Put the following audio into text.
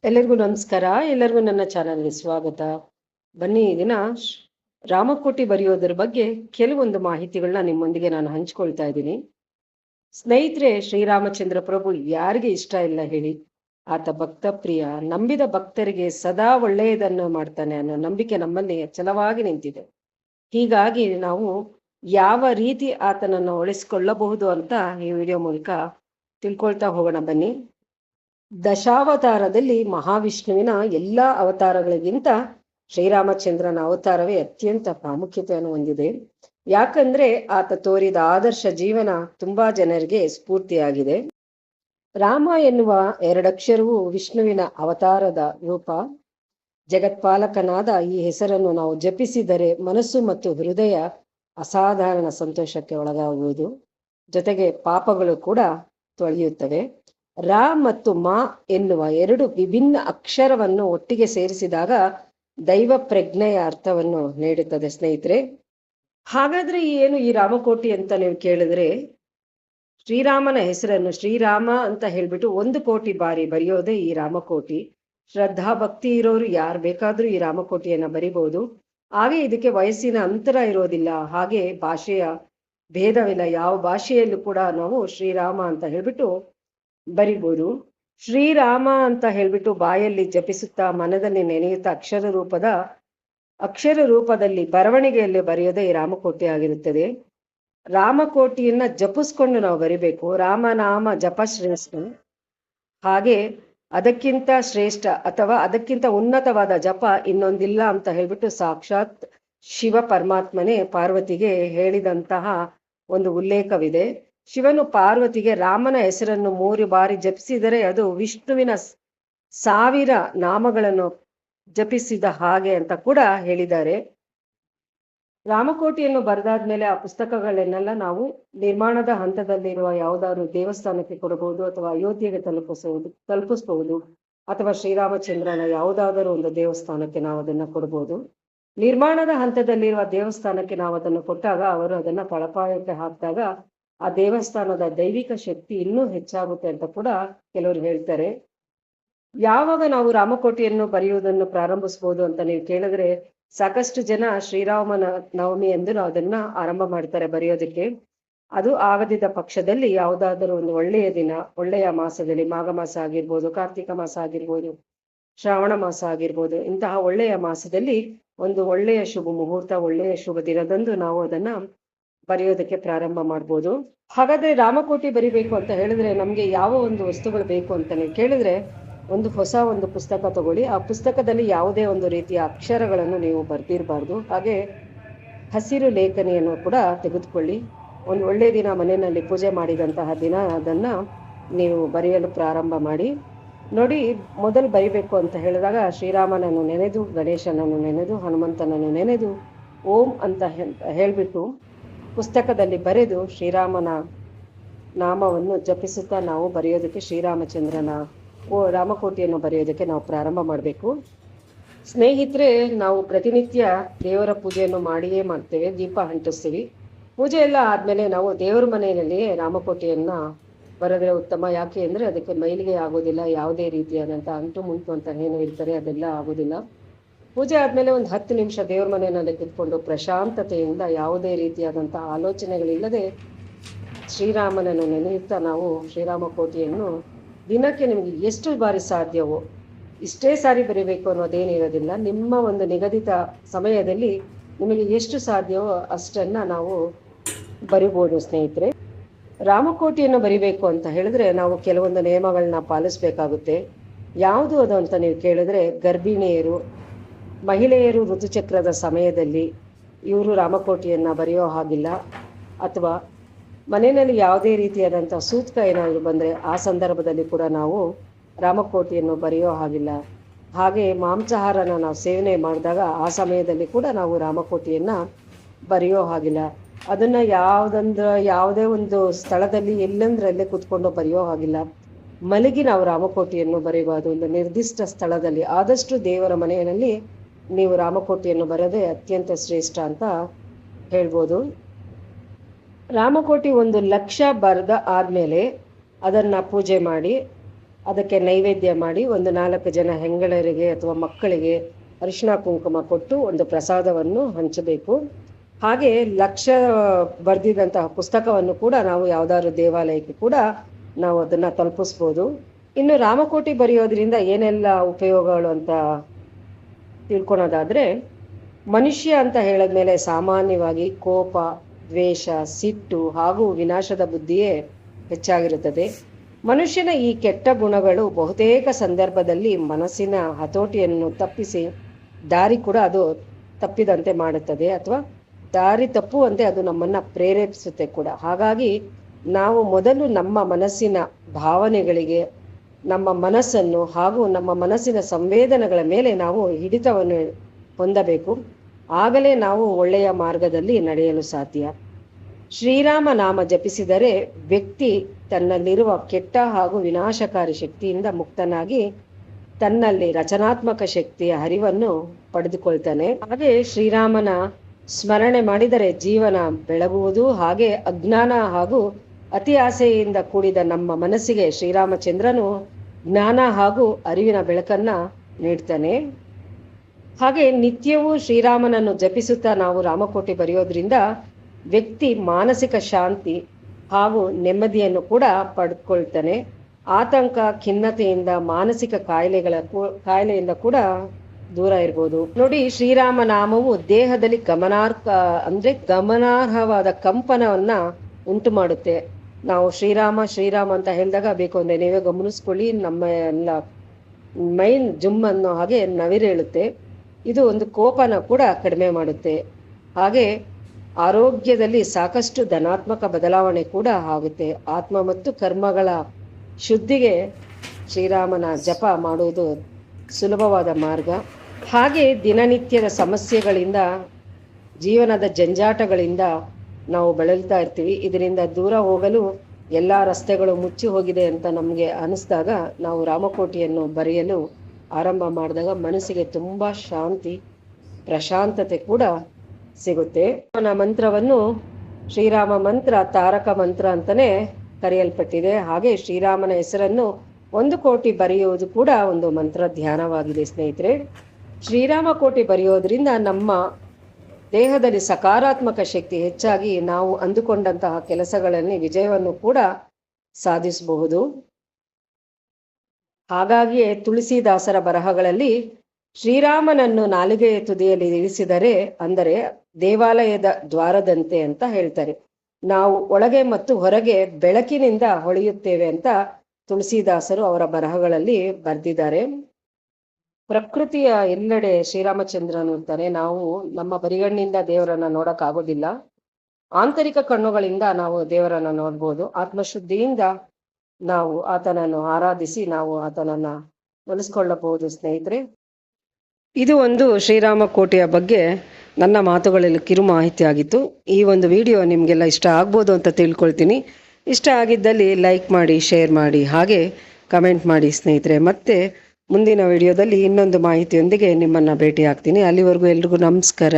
ಎಲ್ಲರಿಗೂ ನಮಸ್ಕಾರ. ಎಲ್ಲರಿಗೂ ನನ್ನ ಚಾನಲ್ಗೆ ಸ್ವಾಗತ. ಬನ್ನಿ ಈ ದಿನ ರಾಮಕೋಟಿ ಬರೆಯೋದ್ರ ಬಗ್ಗೆ ಕೆಲವೊಂದು ಮಾಹಿತಿಗಳನ್ನ ನಿಮ್ಮೊಂದಿಗೆ ನಾನು ಹಂಚ್ಕೊಳ್ತಾ ಇದ್ದೀನಿ. ಸ್ನೇಹಿತರೆ, ಶ್ರೀರಾಮಚಂದ್ರ ಪ್ರಭು ಯಾರಿಗೆ ಇಷ್ಟ ಇಲ್ಲ ಹೇಳಿ. ಆತ ಭಕ್ತ ಪ್ರಿಯ, ನಂಬಿದ ಭಕ್ತರಿಗೆ ಸದಾ ಒಳ್ಳೆಯದನ್ನು ಮಾಡ್ತಾನೆ ಅನ್ನೋ ನಂಬಿಕೆ ನಮ್ಮಲ್ಲಿ ಚಲವಾಗಿ ನಿಂತಿದೆ. ಹೀಗಾಗಿ ನಾವು ಯಾವ ರೀತಿ ಆತನನ್ನು ಉಳಿಸಿಕೊಳ್ಳಬಹುದು ಅಂತ ಈ ವಿಡಿಯೋ ಮೂಲಕ ತಿಳ್ಕೊಳ್ತಾ ಹೋಗೋಣ. ಬನ್ನಿ. ದಶಾವತಾರದಲ್ಲಿ ಮಹಾವಿಷ್ಣುವಿನ ಎಲ್ಲ ಅವತಾರಗಳಿಗಿಂತ ಶ್ರೀರಾಮಚಂದ್ರನ ಅವತಾರವೇ ಅತ್ಯಂತ ಪ್ರಾಮುಖ್ಯತೆಯನ್ನು ಹೊಂದಿದೆ. ಯಾಕಂದ್ರೆ ಆತ ತೋರಿದ ಆದರ್ಶ ಜೀವನ ತುಂಬಾ ಜನರಿಗೆ ಸ್ಫೂರ್ತಿಯಾಗಿದೆ. ರಾಮ ಎನ್ನುವ ಎರಡಕ್ಷರವು ವಿಷ್ಣುವಿನ ಅವತಾರದ ರೂಪ. ಜಗತ್ಪಾಲಕನಾದ ಈ ಹೆಸರನ್ನು ನಾವು ಜಪಿಸಿದರೆ ಮನಸ್ಸು ಮತ್ತು ಹೃದಯ ಅಸಾಧಾರಣ ಸಂತೋಷಕ್ಕೆ ಒಳಗಾಗುವುದು. ಜೊತೆಗೆ ಪಾಪಗಳು ಕೂಡ ತೊಳೆಯುತ್ತವೆ. ರಾ ಮತ್ತು ಮಾ ಎನ್ನುವ ಎರಡು ವಿಭಿನ್ನ ಅಕ್ಷರವನ್ನು ಒಟ್ಟಿಗೆ ಸೇರಿಸಿದಾಗ ದೈವ ಪ್ರಜ್ಞೆಯ ಅರ್ಥವನ್ನು ನೀಡುತ್ತದೆ, ಸ್ನೇಹಿತರೆ. ಹಾಗಾದ್ರೆ ಏನು ಈ ರಾಮಕೋಟಿ ಅಂತ ನೀವು ಕೇಳಿದ್ರೆ, ಶ್ರೀರಾಮನ ಹೆಸರನ್ನು ಶ್ರೀರಾಮ ಅಂತ ಹೇಳ್ಬಿಟ್ಟು ಒಂದು ಕೋಟಿ ಬಾರಿ ಬರೆಯೋದೇ ಈ ರಾಮಕೋಟಿ. ಶ್ರದ್ಧಾ ಭಕ್ತಿ ಇರೋರು ಯಾರು ಬೇಕಾದ್ರೂ ಈ ರಾಮಕೋಟಿಯನ್ನ ಬರಿಬಹುದು ಹಾಗೆ ಇದಕ್ಕೆ ವಯಸ್ಸಿನ ಅಂತರ ಇರೋದಿಲ್ಲ, ಹಾಗೆ ಭಾಷೆಯ ಭೇದವಿಲ್ಲ. ಯಾವ ಭಾಷೆಯಲ್ಲೂ ಕೂಡ ನಾವು ಶ್ರೀರಾಮ ಅಂತ ಹೇಳ್ಬಿಟ್ಟು ಬರಿಬೋದು. ಶ್ರೀರಾಮ ಅಂತ ಹೇಳ್ಬಿಟ್ಟು ಬಾಯಲ್ಲಿ ಜಪಿಸುತ್ತಾ ಮನದಲ್ಲಿ ನೆನೆಯುತ್ತಾ ಅಕ್ಷರ ರೂಪದ, ಅಕ್ಷರ ರೂಪದಲ್ಲಿ ಬರವಣಿಗೆಯಲ್ಲಿ ಬರೆಯೋದೇ ಈ ರಾಮಕೋಟಿ ಆಗಿರುತ್ತದೆ. ರಾಮಕೋಟಿಯನ್ನ ಜಪಿಸ್ಕೊಂಡು ನಾವು ಬರಿಬೇಕು. ರಾಮನಾಮ ಜಪ ಶ್ರೇಷ್ಠ. ಹಾಗೆ ಅದಕ್ಕಿಂತ ಶ್ರೇಷ್ಠ ಅಥವಾ ಅದಕ್ಕಿಂತ ಉನ್ನತವಾದ ಜಪ ಇನ್ನೊಂದಿಲ್ಲ ಅಂತ ಹೇಳ್ಬಿಟ್ಟು ಸಾಕ್ಷಾತ್ ಶಿವ ಪರಮಾತ್ಮನೇ ಪಾರ್ವತಿಗೆ ಹೇಳಿದಂತಹ ಒಂದು ಉಲ್ಲೇಖವಿದೆ. ಶಿವನು ಪಾರ್ವತಿಗೆ ರಾಮನ ಹೆಸರನ್ನು ಮೂರು ಬಾರಿ ಜಪಿಸಿದರೆ ಅದು ವಿಷ್ಣುವಿನ ಸಾವಿರ ನಾಮಗಳನ್ನು ಜಪಿಸಿದ ಹಾಗೆ ಅಂತ ಕೂಡ ಹೇಳಿದ್ದಾರೆ. ರಾಮಕೋಟಿಯನ್ನು ಬರೆದಾದ್ಮೇಲೆ ಆ ಪುಸ್ತಕಗಳನ್ನೆಲ್ಲ ನಾವು ನಿರ್ಮಾಣದ ಹಂತದಲ್ಲಿರುವ ಯಾವುದಾದ್ರು ದೇವಸ್ಥಾನಕ್ಕೆ ಕೊಡಬಹುದು ಅಥವಾ ಅಯೋಧ್ಯೆಗೆ ತಲುಪಿಸಬಹುದು ತಲುಪಿಸಬಹುದು ಅಥವಾ ಶ್ರೀರಾಮಚಂದ್ರನ ಯಾವುದಾದರೂ ಒಂದು ದೇವಸ್ಥಾನಕ್ಕೆ ನಾವು ಅದನ್ನ ಕೊಡಬಹುದು. ನಿರ್ಮಾಣದ ಹಂತದಲ್ಲಿರುವ ದೇವಸ್ಥಾನಕ್ಕೆ ನಾವು ಅದನ್ನು ಕೊಟ್ಟಾಗ ಅವರು ಅದನ್ನ ತಳಪಾಯಕ್ಕೆ ಹಾಕಿದಾಗ ಆ ದೇವಸ್ಥಾನದ ದೈವಿಕ ಶಕ್ತಿ ಇನ್ನೂ ಹೆಚ್ಚಾಗುತ್ತೆ ಅಂತ ಕೂಡ ಕೆಲವರು ಹೇಳ್ತಾರೆ. ಯಾವಾಗ ನಾವು ರಾಮಕೋಟಿಯನ್ನು ಬರೆಯುವುದನ್ನು ಪ್ರಾರಂಭಿಸಬಹುದು ಅಂತ ನೀವು ಕೇಳಿದ್ರೆ ಸಾಕಷ್ಟು ಜನ ಶ್ರೀರಾಮನ ನವಮಿ ಎಂದು ಅದನ್ನ ಆರಂಭ ಮಾಡ್ತಾರೆ ಬರೆಯೋದಕ್ಕೆ. ಅದು ಆಗದಿದ್ದ ಪಕ್ಷದಲ್ಲಿ ಯಾವುದಾದರೂ ಒಂದು ಒಳ್ಳೆಯ ದಿನ, ಒಳ್ಳೆಯ ಮಾಸದಲ್ಲಿ ಮಾಘ ಮಾಸ ಆಗಿರ್ಬೋದು, ಕಾರ್ತಿಕ ಮಾಸ ಆಗಿರ್ಬೋದು, ಶ್ರಾವಣ ಮಾಸ ಆಗಿರ್ಬೋದು, ಇಂತಹ ಒಳ್ಳೆಯ ಮಾಸದಲ್ಲಿ ಒಂದು ಒಳ್ಳೆಯ ಶುಭ ಮುಹೂರ್ತ, ಒಳ್ಳೆಯ ಶುಭ ದಿನದಂದು ನಾವು ಅದನ್ನ ಬರೆಯೋದಕ್ಕೆ ಪ್ರಾರಂಭ ಮಾಡ್ಬೋದು. ಹಾಗಾದ್ರೆ ರಾಮಕೋಟಿ ಬರಿಬೇಕು ಅಂತ ಹೇಳಿದ್ರೆ ನಮ್ಗೆ ಯಾವ ಒಂದು ವಸ್ತುಗಳು ಬೇಕು ಅಂತಾನೆ ಕೇಳಿದ್ರೆ ಒಂದು ಹೊಸ ಒಂದು ಪುಸ್ತಕ ತಗೊಳ್ಳಿ. ಆ ಪುಸ್ತಕದಲ್ಲಿ ಯಾವುದೇ ಒಂದು ರೀತಿಯ ಅಕ್ಷರಗಳನ್ನು ನೀವು ಬರ್ದಿರಬಾರ್ದು. ಹಾಗೆ ಹಸಿರು ಲೇಖನಿಯನ್ನು ಕೂಡ ತೆಗೆದುಕೊಳ್ಳಿ. ಒಂದು ಒಳ್ಳೆ ದಿನ ಮನೆಯಲ್ಲಿ ಪೂಜೆ ಮಾಡಿದಂತಹ ದಿನ ಅದನ್ನ ನೀವು ಬರೆಯಲು ಪ್ರಾರಂಭ ಮಾಡಿ. ನೋಡಿ, ಮೊದಲು ಬರಿಬೇಕು ಅಂತ ಹೇಳಿದಾಗ ಶ್ರೀರಾಮನನ್ನು ನೆನೆದು, ಗಣೇಶನನ್ನು ನೆನೆದು, ಹನುಮಂತನನ್ನು ನೆನೆದು ಓಂ ಅಂತ ಹೇಳ್ಬಿಟ್ಟು ಪುಸ್ತಕದಲ್ಲಿ ಬರೆದು ಶ್ರೀರಾಮನ ನಾಮವನ್ನು ಜಪಿಸುತ್ತಾ ನಾವು ಬರೆಯೋದಕ್ಕೆ ಶ್ರೀರಾಮಚಂದ್ರನ ಓ ರಾಮಕೋಟಿಯನ್ನು ಬರೆಯೋದಕ್ಕೆ ನಾವು ಪ್ರಾರಂಭ ಮಾಡಬೇಕು. ಸ್ನೇಹಿತರೆ, ನಾವು ಪ್ರತಿನಿತ್ಯ ದೇವರ ಪೂಜೆಯನ್ನು ಮಾಡಿಯೇ ಮಾಡ್ತೇವೆ, ದೀಪ ಅಂಟಿಸ್ತೀವಿ. ಪೂಜೆ ಎಲ್ಲ ಆದಮೇಲೆ ನಾವು ದೇವರ ಮನೆಯಲ್ಲಿ ರಾಮಕೋಟಿಯನ್ನ ಬರೆದ್ರೆ ಉತ್ತಮ. ಯಾಕೆ ಅಂದ್ರೆ ಅದಕ್ಕೆ ಮೈಲಿಗೆ ಆಗೋದಿಲ್ಲ, ಯಾವುದೇ ರೀತಿಯಾದಂಥ ಅಂಟು ಮುಂಟು ಅಂತ ಏನು ಹೇಳ್ತಾರೆ ಅದೆಲ್ಲ ಆಗೋದಿಲ್ಲ. ಪೂಜೆ ಆದ್ಮೇಲೆ ಒಂದು ಹತ್ತು ನಿಮಿಷ ದೇವ್ರ ಮನೆಯಲ್ಲಿ ಕುತ್ಕೊಂಡು ಪ್ರಶಾಂತತೆಯಿಂದ ಯಾವುದೇ ರೀತಿಯಾದಂಥ ಆಲೋಚನೆಗಳಿಲ್ಲದೆ ಶ್ರೀರಾಮನನ್ನು ನೆನೆಯುತ್ತಾ ನಾವು ಶ್ರೀರಾಮ ಕೋಟಿಯನ್ನು ದಿನಕ್ಕೆ ನಿಮಗೆ ಎಷ್ಟು ಬಾರಿ ಸಾಧ್ಯವೋ, ಇಷ್ಟೇ ಸಾರಿ ಬರೀಬೇಕು ಅನ್ನೋದೇನಿರೋದಿಲ್ಲ ನಿಮ್ಮ ಒಂದು ನಿಗದಿತ ಸಮಯದಲ್ಲಿ ನಿಮಗೆ ಎಷ್ಟು ಸಾಧ್ಯವೋ ಅಷ್ಟನ್ನ ನಾವು ಬರಿಬೋದು ಸ್ನೇಹಿತರೆ. ರಾಮಕೋಟಿಯನ್ನು ಬರಿಬೇಕು ಅಂತ ಹೇಳಿದ್ರೆ ನಾವು ಕೆಲವೊಂದು ನಿಯಮಗಳನ್ನ ಪಾಲಿಸ್ಬೇಕಾಗುತ್ತೆ. ಯಾವುದು ಅದು ಅಂತ ನೀವು ಕೇಳಿದ್ರೆ ಗರ್ಭಿಣಿಯರು ಮಹಿಳೆಯರು ಋತುಚಕ್ರದ ಸಮಯದಲ್ಲಿ ಇವರು ರಾಮಕೋಟಿಯನ್ನು ಬರೆಯೋ ಹಾಗಿಲ್ಲ. ಅಥವಾ ಮನೆಯಲ್ಲಿ ಯಾವುದೇ ರೀತಿಯಾದಂಥ ಸೂತ್ಕ ಏನಾದರೂ ಬಂದರೆ ಆ ಸಂದರ್ಭದಲ್ಲಿ ಕೂಡ ನಾವು ರಾಮಕೋಟಿಯನ್ನು ಬರೆಯೋ ಹಾಗಿಲ್ಲ. ಹಾಗೆ ಮಾಂಸಾಹಾರನ ನಾವು ಸೇವನೆ ಮಾಡಿದಾಗ ಆ ಸಮಯದಲ್ಲಿ ಕೂಡ ನಾವು ರಾಮಕೋಟಿಯನ್ನು ಬರೆಯೋ ಹಾಗಿಲ್ಲ. ಅದನ್ನ ಯಾವುದಂದ್ರ ಯಾವುದೇ ಒಂದು ಸ್ಥಳದಲ್ಲಿ ಎಲ್ಲಂದ್ರಲ್ಲೇ ಕುತ್ಕೊಂಡು ಬರೆಯೋ ಹಾಗಿಲ್ಲ. ಮಲಗಿ ನಾವು ರಾಮಕೋಟಿಯನ್ನು ಬರೆಯಬಾರ್ದು. ಒಂದು ನಿರ್ದಿಷ್ಟ ಸ್ಥಳದಲ್ಲಿ ಆದಷ್ಟು ದೇವರ ಮನೆಯಲ್ಲಿ ನೀವು ರಾಮಕೋಟಿಯನ್ನು ಬರದೆ ಅತ್ಯಂತ ಶ್ರೇಷ್ಠ ಅಂತ ಹೇಳ್ಬೋದು. ರಾಮಕೋಟಿ ಒಂದು ಲಕ್ಷ ಬರೆದ ಆದಮೇಲೆ ಅದನ್ನ ಪೂಜೆ ಮಾಡಿ, ಅದಕ್ಕೆ ನೈವೇದ್ಯ ಮಾಡಿ ಒಂದು ನಾಲ್ಕು ಜನ ಹೆಂಗಳರಿಗೆ ಅಥವಾ ಮಕ್ಕಳಿಗೆ ಅರಿಶಿಣ ಕುಂಕುಮ ಕೊಟ್ಟು ಒಂದು ಪ್ರಸಾದವನ್ನು ಹಂಚಬೇಕು. ಹಾಗೆ ಲಕ್ಷ ಬರೆದಿದಂತಹ ಪುಸ್ತಕವನ್ನು ಕೂಡ ನಾವು ಯಾವ್ದಾದ್ರು ದೇವಾಲಯಕ್ಕೆ ಕೂಡ ನಾವು ಅದನ್ನ ತಲುಪಿಸ್ಬೋದು. ಇನ್ನು ರಾಮಕೋಟಿ ಬರೆಯೋದ್ರಿಂದ ಏನೆಲ್ಲ ಉಪಯೋಗಗಳು ಅಂತ ತಿಳ್ಕೊಳೋದಾದ್ರೆ, ಮನುಷ್ಯ ಅಂತ ಹೇಳಿದ್ಮೇಲೆ ಸಾಮಾನ್ಯವಾಗಿ ಕೋಪ, ದ್ವೇಷ, ಸಿಟ್ಟು ಹಾಗೂ ವಿನಾಶದ ಬುದ್ಧಿಯೇ ಹೆಚ್ಚಾಗಿರುತ್ತದೆ. ಮನುಷ್ಯನ ಈ ಕೆಟ್ಟ ಗುಣಗಳು ಬಹುತೇಕ ಸಂದರ್ಭದಲ್ಲಿ ಮನಸ್ಸಿನ ಹತೋಟಿಯನ್ನು ತಪ್ಪಿಸಿ, ದಾರಿ ಕೂಡ ಅದು ತಪ್ಪಿದಂತೆ ಮಾಡುತ್ತದೆ ಅಥವಾ ದಾರಿ ತಪ್ಪುವಂತೆ ಅದು ನಮ್ಮನ್ನ ಪ್ರೇರೇಪಿಸುತ್ತೆ ಕೂಡ. ಹಾಗಾಗಿ ನಾವು ಮೊದಲು ನಮ್ಮ ಮನಸ್ಸಿನ ಭಾವನೆಗಳಿಗೆ ನಮ್ಮ ಮನಸ್ಸನ್ನು ಹಾಗೂ ನಮ್ಮ ಮನಸ್ಸಿನ ಸಂವೇದನೆಗಳ ಮೇಲೆ ನಾವು ಹಿಡಿತವನ್ನು ಹೊಂದಬೇಕು. ಆಗಲೇ ನಾವು ಒಳ್ಳೆಯ ಮಾರ್ಗದಲ್ಲಿ ನಡೆಯಲು ಸಾಧ್ಯ. ಶ್ರೀರಾಮ ನಾಮ ಜಪಿಸಿದರೆ ವ್ಯಕ್ತಿ ತನ್ನಲ್ಲಿರುವ ಕೆಟ್ಟ ಹಾಗೂ ವಿನಾಶಕಾರಿ ಶಕ್ತಿಯಿಂದ ಮುಕ್ತನಾಗಿ ತನ್ನಲ್ಲಿ ರಚನಾತ್ಮಕ ಶಕ್ತಿಯ ಹರಿವನ್ನು ಪಡೆದುಕೊಳ್ತಾನೆ. ಹಾಗೆ ಶ್ರೀರಾಮನ ಸ್ಮರಣೆ ಮಾಡಿದರೆ ಜೀವನ ಬೆಳಗುವುದು, ಹಾಗೆ ಅಜ್ಞಾನ ಹಾಗೂ ಅತಿ ಆಸೆಯಿಂದ ಕೂಡಿದ ನಮ್ಮ ಮನಸ್ಸಿಗೆ ಶ್ರೀರಾಮಚಂದ್ರನು ಜ್ಞಾನ ಹಾಗೂ ಅರಿವಿನ ಬೆಳಕನ್ನ ನೀಡ್ತಾನೆ. ಹಾಗೆ ನಿತ್ಯವೂ ಶ್ರೀರಾಮನನ್ನು ಜಪಿಸುತ್ತಾ ನಾವು ರಾಮಕೋಟೆ ಬರೆಯೋದ್ರಿಂದ ವ್ಯಕ್ತಿ ಮಾನಸಿಕ ಶಾಂತಿ ಹಾಗೂ ನೆಮ್ಮದಿಯನ್ನು ಕೂಡ ಪಡ್ಕೊಳ್ತಾನೆ. ಆತಂಕ, ಖಿನ್ನತೆಯಿಂದ, ಮಾನಸಿಕ ಕಾಯಿಲೆಗಳ ಕಾಯಿಲೆಯಿಂದ ಕೂಡ ದೂರ ಇರ್ಬೋದು. ನೋಡಿ, ಶ್ರೀರಾಮ ನಾಮವು ದೇಹದಲ್ಲಿ ಗಮನಾರ್ಹ, ಅಂದ್ರೆ ಗಮನಾರ್ಹವಾದ ಕಂಪನವನ್ನ ಉಂಟು ಮಾಡುತ್ತೆ ನಾವು ಶ್ರೀರಾಮ ಶ್ರೀರಾಮ ಅಂತ ಹೇಳಿದಾಗ ಬೇಕು ಅಂದ್ರೆ ನೀವೇ ಗಮನಿಸ್ಕೊಳ್ಳಿ. ನಮ್ಮ ಎಲ್ಲ ಮೈನ್ ಜುಮ್ ಅನ್ನೋ ಹಾಗೆ ನವಿರೇಳುತ್ತೆ ಇದು ಒಂದು ಕೋಪನ ಕೂಡ ಕಡಿಮೆ ಮಾಡುತ್ತೆ. ಹಾಗೆ ಆರೋಗ್ಯದಲ್ಲಿ ಸಾಕಷ್ಟು ಧನಾತ್ಮಕ ಬದಲಾವಣೆ ಕೂಡ ಆಗುತ್ತೆ. ಆತ್ಮ ಮತ್ತು ಕರ್ಮಗಳ ಶುದ್ಧಿಗೆ ಶ್ರೀರಾಮನ ಜಪ ಮಾಡುವುದು ಸುಲಭವಾದ ಮಾರ್ಗ. ಹಾಗೆ ದಿನನಿತ್ಯದ ಸಮಸ್ಯೆಗಳಿಂದ, ಜೀವನದ ಜಂಜಾಟಗಳಿಂದ ನಾವು ಬಳಲ್ತಾ ಇರ್ತೀವಿ. ಇದರಿಂದ ದೂರ ಹೋಗಲು ಎಲ್ಲ ರಸ್ತೆಗಳು ಮುಚ್ಚಿ ಹೋಗಿದೆ ಅಂತ ನಮಗೆ ಅನಿಸ್ದಾಗ ನಾವು ರಾಮಕೋಟಿಯನ್ನು ಬರೆಯಲು ಆರಂಭ ಮಾಡಿದಾಗ ಮನಸ್ಸಿಗೆ ತುಂಬಾ ಶಾಂತಿ, ಪ್ರಶಾಂತತೆ ಕೂಡ ಸಿಗುತ್ತೆ. ಮಂತ್ರವನ್ನು ಶ್ರೀರಾಮ ಮಂತ್ರ, ತಾರಕ ಮಂತ್ರ ಅಂತಲೇ ಕರೆಯಲ್ಪಟ್ಟಿದೆ. ಹಾಗೆ ಶ್ರೀರಾಮನ ಹೆಸರನ್ನು ಒಂದು ಕೋಟಿ ಬರೆಯುವುದು ಕೂಡ ಒಂದು ಮಂತ್ರ ಧ್ಯಾನವಾಗಿದೆ ಸ್ನೇಹಿತರೆ. ಶ್ರೀರಾಮ ಕೋಟಿ ಬರೆಯೋದ್ರಿಂದ ನಮ್ಮ ದೇಹದಲ್ಲಿ ಸಕಾರಾತ್ಮಕ ಶಕ್ತಿ ಹೆಚ್ಚಾಗಿ ನಾವು ಅಂದುಕೊಂಡಂತಹ ಕೆಲಸಗಳಲ್ಲಿ ವಿಜಯವನ್ನು ಕೂಡ ಸಾಧಿಸಬಹುದು. ಹಾಗಾಗಿಯೇ ತುಳಸಿದಾಸರ ಬರಹಗಳಲ್ಲಿ ಶ್ರೀರಾಮನನ್ನು ನಾಲಿಗೆಯ ತುದಿಯಲ್ಲಿ ಇರಿಸಿದರೆ ಅಂದರೆ ದೇವಾಲಯದ ದ್ವಾರದಂತೆ ಅಂತ ಹೇಳ್ತಾರೆ. ನಾವು ಒಳಗೆ ಮತ್ತು ಹೊರಗೆ ಬೆಳಕಿನಿಂದ ಹೊಳೆಯುತ್ತೇವೆ ಅಂತ ತುಳಸಿದಾಸರು ಅವರ ಬರಹಗಳಲ್ಲಿ ಬರೆದಿದ್ದಾರೆ. ಪ್ರಕೃತಿಯ ಎಲ್ಲೆಡೆ ಶ್ರೀರಾಮಚಂದ್ರನು ಇರ್ತಾನೆ. ನಾವು ನಮ್ಮ ಬರಿಗಣ್ಣಿಂದ ದೇವರನ್ನ ನೋಡಕ್ ಆಗೋದಿಲ್ಲ. ಆಂತರಿಕ ಕಣ್ಣುಗಳಿಂದ ನಾವು ದೇವರನ್ನ ನೋಡ್ಬೋದು. ಆತ್ಮಶುದ್ಧಿಯಿಂದ ನಾವು ಆತನನ್ನು ಆರಾಧಿಸಿ ನಾವು ಆತನನ್ನ ಒಲಿಸ್ಕೊಳ್ಳಬಹುದು ಸ್ನೇಹಿತರೆ. ಇದು ಒಂದು ಶ್ರೀರಾಮ ಕೋಟೆಯ ಬಗ್ಗೆ ನನ್ನ ಮಾತುಗಳಲ್ಲಿ ಕಿರು ಮಾಹಿತಿ ಆಗಿತ್ತು. ಈ ಒಂದು ವಿಡಿಯೋ ನಿಮಗೆಲ್ಲ ಇಷ್ಟ ಆಗ್ಬೋದು ಅಂತ ತಿಳ್ಕೊಳ್ತೀನಿ. ಇಷ್ಟ ಆಗಿದ್ದಲ್ಲಿ ಲೈಕ್ ಮಾಡಿ, ಶೇರ್ ಮಾಡಿ, ಹಾಗೆ ಕಮೆಂಟ್ ಮಾಡಿ, ಸ್ನೇಹಿತರೆ. ಮತ್ತೆ ಮುಂದಿನ ವಿಡಿಯೋದಲ್ಲಿ ಇನ್ನೊಂದು ಮಾಹಿತಿಯೊಂದಿಗೆ ನಿಮ್ಮನ್ನು ಭೇಟಿ ಆಗ್ತೀನಿ ಅಲ್ಲಿವರೆಗೂ ಎಲ್ರಿಗೂ ನಮಸ್ಕಾರ.